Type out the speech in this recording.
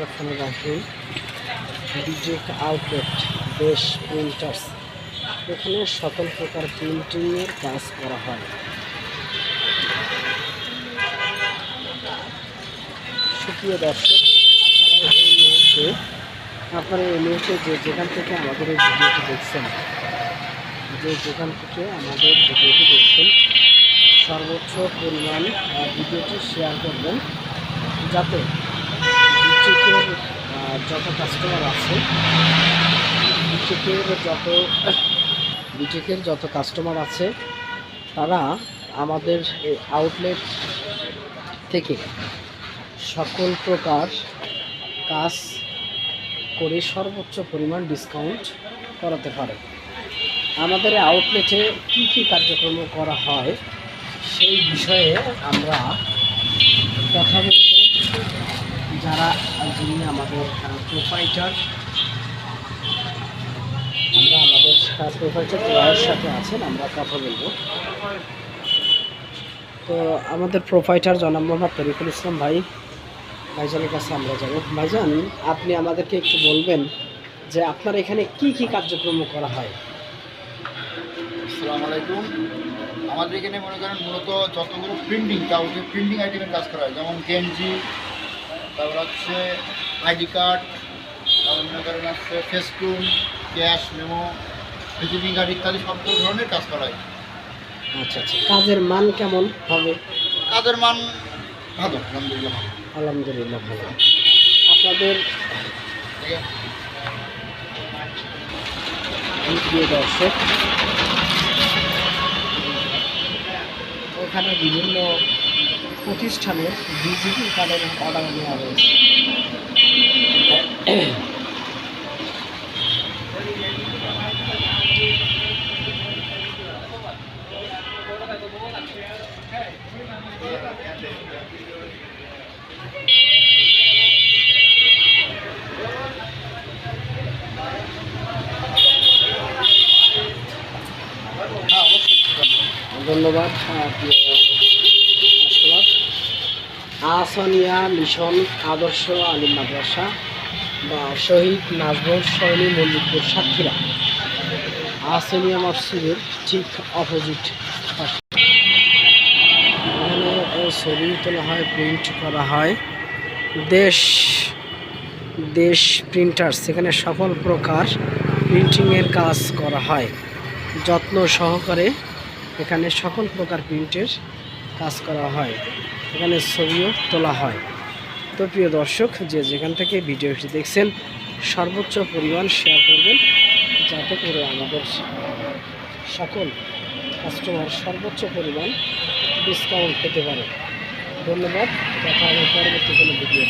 Rahim digit outlet Desh printers এখানে সকল প্রকার প্রিন্টিংয়ের কাজ করা হয়। সুপ্রিয় দর্শক, আপনারা এই মুহূর্তে আপনারা এই মুহূর্তে যে যেখান থেকে আমাদের এই ভিডিওটি দেখছেন, যে যেখান থেকে আমাদের ভিডিওটি দেখছেন, সর্বোচ্চ পরিমাণ ভিডিওটি শেয়ার করবেন। যাতে বিটেকের যত কাস্টমার আছে বিটেকের যত বিটেকের যত কাস্টমার আছে, তারা আমাদের আউটলেট থেকে সকল প্রকার কাজ করে সর্বোচ্চ পরিমাণ ডিসকাউন্ট করাতে পারে। আমাদের আউটলেটে কী কী কার্যক্রম করা হয়, সেই বিষয়ে আমরা কথা বলব। যারা যিনি আমাদের প্রোপাইটার আমরা আমাদের প্রোপাইটার জয়ের সাথে আছেন, আমরা কথা বলব। তো আমাদের প্রোপাইটার জনাব মোহাম্মদ তরিকুল ইসলাম ভাই। ভাইজানের কাছে আমরা যাব। ভাইজান, আপনি আমাদেরকে একটু বলবেন যে আপনার এখানে কি কি কার্যক্রম করা হয়? আসসালামু আলাইকুম। আমাদের এখানে মনে করেন মূলত যতগুলো প্রিন্টিং কাগজে প্রিন্টিং আইটেমের কাজ করা হয়। যেমন গেঞ্জি তারপর হচ্ছে আইডি কার্ড তারপর মনে করেন হচ্ছে festoon cash memo visiting card ইত্যাদি সব ধরনের কাজ করা হয়। আচ্ছা আচ্ছা। কাজের মান কেমন হবে? কাজের মান ভালো আলহামদুলিল্লাহ ভালো। আলহামদুলিল্লাহ ভালো। আপনাদের প্রিয় দর্শক। ওখানে বিভিন্ন প্রতিষ্ঠানের ডিজিটাল কার্ডের অর্ডার নেওয়া রয়েছে হ্যাঁ ধন্যবাদ। আহ, প্রিয় আসানিয়া মিশন আদর্শ আলিম মাদ্রাসা বা শহীদ নাজমুল সৈনী মল্লিকপুর সাক্ষীরা আসনিয়া মসজিদের ঠিক অপোজিট এখানে ছবি তোলা হয় প্রিন্ট করা হয়। দেশ দেশ প্রিন্টার্স এখানে সকল প্রকার প্রিন্টিংয়ের কাজ করা হয়। যত্ন সহকারে এখানে সকল প্রকার প্রিন্টের কাজ করা হয়। এখানে ছবিও তোলা হয়। তো প্রিয় দর্শক, যে যেখান থেকে ভিডিওটি দেখছেন, সর্বোচ্চ পরিমাণ শেয়ার করবেন যাতে করে আমাদের সকল কাস্টমার সর্বোচ্চ পরিমাণ ডিসকাউন্ট পেতে পারে। ধন্যবাদ, দেখা হবে পরবর্তী কোনো ভিডিও